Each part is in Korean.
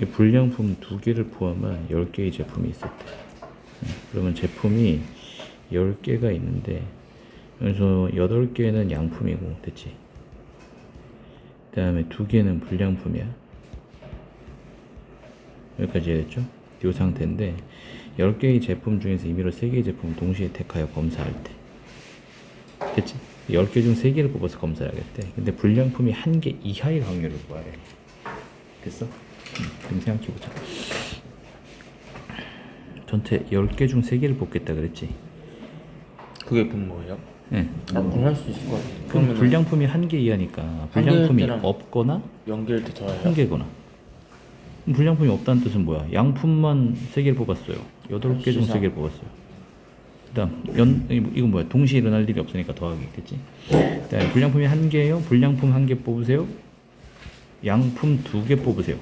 이 불량품 두 개를 포함한 10개의 제품이 있었대. 응, 그러면 제품이 10개가 있는데 그래서 8개는 양품이고 됐지? 그 다음에 두 개는 불량품이야. 여기까지 해야겠죠? 이 상태인데 10개의 제품 중에서 임의로 3개의 제품을 동시에 택하여 검사할 때 됐지? 10개 중 3개를 뽑아서 검사를 하겠대. 근데 불량품이 한개 이하의 확률을 구하래. 됐어? 음, 그럼 생각해보자. 전체 10개 중 3개를 뽑겠다 그랬지? 그게 분모예요? 예. 아, 그럼 할수 있을 것 같아요. 그럼 불량품이 한 개 이하니까 한 불량품이 개일 때랑- 없거나 연계일 때 더해요. 한 개거나 그럼 불량품이 없다는 뜻은 뭐야? 양품만 세 개를 뽑았어요. 여덟 개중세 시상. 개를 뽑았어요. 그다음 연 이- 이건 뭐야? 동시에 일어날 일이 없으니까 더하기 됐지? 그다음 불량품이 한 개예요. 불량품 한 개 뽑으세요. 양품 두 개 뽑으세요.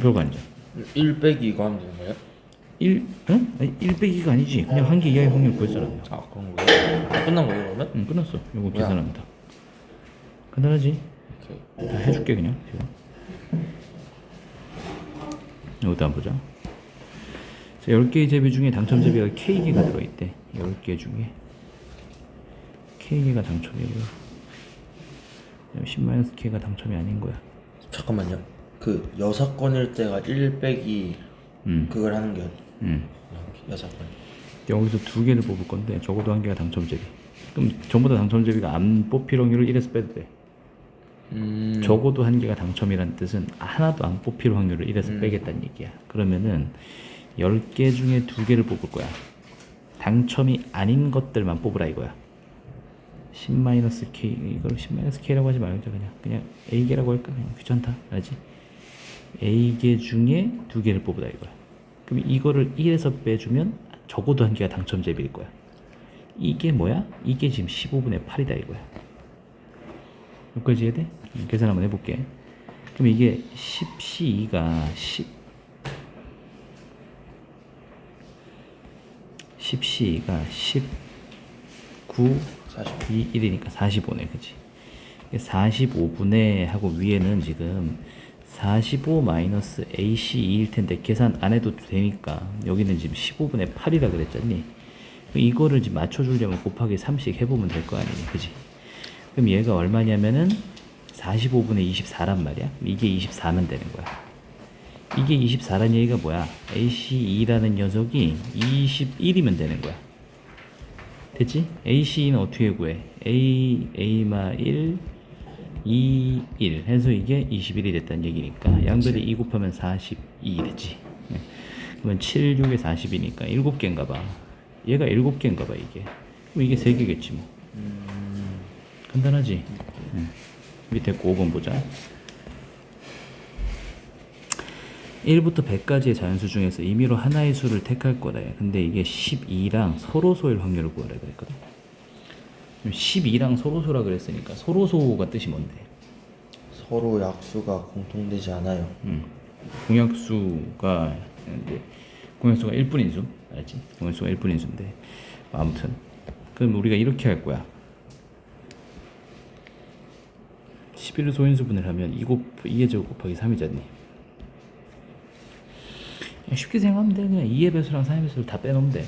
별거 아니죠. 1 빼기 이거 하면 되는 거예요? 1, 응? 아니, 1 빼기가 아니지. 그냥 한 개 이하의 확률 구했잖아. 아 그런 거예요? 끝난 거예요 그러면? 응, 끝났어. 이거 계산합니다. 간단하지? 오케이. 다 해줄게 그냥 지금. 여기다 한번 보자. 자, 10개의 제비 중에 당첨 제비가 K개가 들어있대. 10개 중에 K개가 당첨이고요. 10-K가 당첨이 아닌 거야. 잠깐만요. 그 여섯 건일 때가 1 빼기 음, 그걸 하는 게 음. 여섯 건. 여기서 두 개를 뽑을 건데 적어도 한 개가 당첨 제비. 그럼 전부 다 당첨 제비가 안 뽑힐 확률을 1에서 빼도 돼. 음. 적어도 한 개가 당첨이란 뜻은 하나도 안 뽑힐 확률을 1에서 빼겠다는 얘기야. 그러면은 10개 중에 두 개를 뽑을 거야. 당첨이 아닌 것들만 뽑으라 이거야. 10-K 이걸 10-K라고 하지 말자 그냥 그냥 A개라고 할까? 그냥 귀찮다. 알지? A개 중에 두 개를 뽑으라 이거야. 그럼 이거를 1에서 빼주면 적어도 한 개가 당첨 제비일 거야. 이게 뭐야? 이게 지금 15분의 8이다 이거야. 여기까지 해야 돼? 음, 계산 한번 해볼게. 그럼 이게 10C2가 10 10C2가 19 40. 2, 1이니까 45네 그지 45분의 하고 위에는 지금 45 마이너스 AC2일 텐데 계산 안 해도 되니까 여기는 지금 15분의 8이라 그랬잖니. 이거를 지금 맞춰주려면 곱하기 3씩 해보면 될 거 아니니 그지? 그럼 얘가 얼마냐면은 45분의 24란 말이야. 이게 24면 되는 거야. 이게 24란 얘기가 뭐야? AC2라는 녀석이 21이면 되는 거야. 됐지? AC는 어떻게 구해? A, A마 1, 2, 1 해서 이게 21이 됐다는 얘기니까 양변이 2 곱하면 42 됐지 네. 그러면 7, 6에 40이니까 7개인가 봐 얘가 7개인가 봐 이게 그럼 이게 3개겠지 뭐 간단하지? 네. 밑에 거 5번 보자 1부터 100까지의 자연수 중에서 임의로 하나의 수를 택할 거래. 근데 이게 12랑 서로 소일 확률을 구하라 그랬거든. 12랑 서로소라 그랬으니까 서로소가 뜻이 뭔데? 서로 약수가 공통되지 않아요. 음. 공약수가 이제 공약수가 1분인 수, 알지? 공약수가 1분인 수인데 아무튼 그럼 우리가 이렇게 할 거야. 11을 소인수분을 하면 2 곱, 2의 제곱 곱하기 3이잖니. 그냥 쉽게 생각하면 돼. 그냥 2의 배수랑 3의 배수를 다 빼놓으면 돼.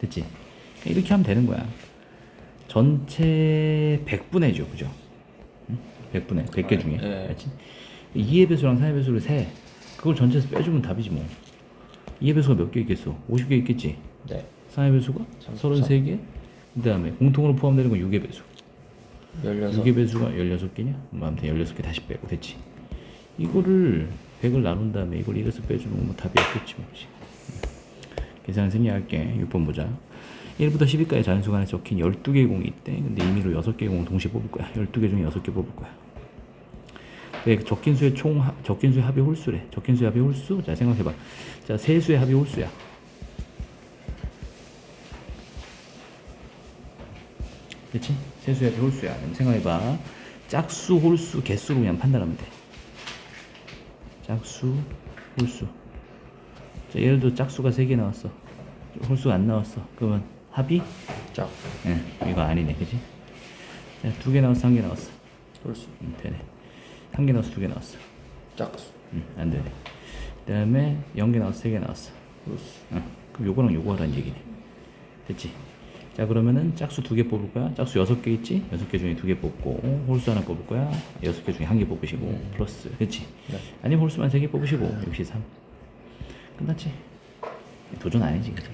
됐지? 이렇게 하면 되는 거야. 전체 100분의 죠, 그죠? 응? 100분의, 100개 중에. 네. 알지? 2의 배수랑 3의 배수를 세. 그걸 전체에서 빼주면 답이지 뭐. 2의 배수가 몇 개 있겠어? 50개 있겠지? 네. 3의 배수가 33개? 그 다음에 공통으로 포함되는 건 6의 배수. 16. 6의 배수가 16개냐? 뭐 아무튼 16개 다시 빼고 됐지. 이거를 100을 나눈 다음에 이걸 1에서 빼주면 뭐 답이 없겠지 뭐. 계산 생략할게. 6번 보자. 1부터 10위까지 자연수 간에 적힌 12개의 공이 있대. 근데 임의로 6개의 공을 동시에 뽑을 거야. 12개 중에 6개 뽑을 거야. 네, 적힌 수의 총 합- 적힌 수의 합의 홀수래. 적힌 수의 합의 홀수. 자, 생각해 봐. 자, 세 수의 합의 홀수야. 그렇지? 세 수의 합의 홀수야. 그럼 생각해 봐. 짝수, 홀수, 개수로 그냥 판단하면 돼. 짝수, 홀수. 자, 예를 들어 짝수가 3개 나왔어. 홀수가 안 나왔어. 그러면 합이 짝. 예, 이거 아니네, 그지? 자, 두개 나왔어, 한 개 나왔어. 홀수. 음, 되네. 한 개 나왔어, 두 개 나왔어. 짝수. 응, 안 되네. 그 다음에 0개 나왔어, 3개 나왔어. 플러스. 어, 그럼 요거랑 요거 하라는 얘기네. 됐지? 자 그러면은 짝수 두 개 뽑을 거야. 짝수 여섯 개 있지? 여섯 개 중에 두 개 뽑고 홀수 하나 뽑을 거야. 여섯 개 중에 한 개 뽑으시고 플러스. 됐지? 네. 아니면 홀수만 세 개 뽑으시고 역시 3. 끝났지? 도전 아니지, 그죠?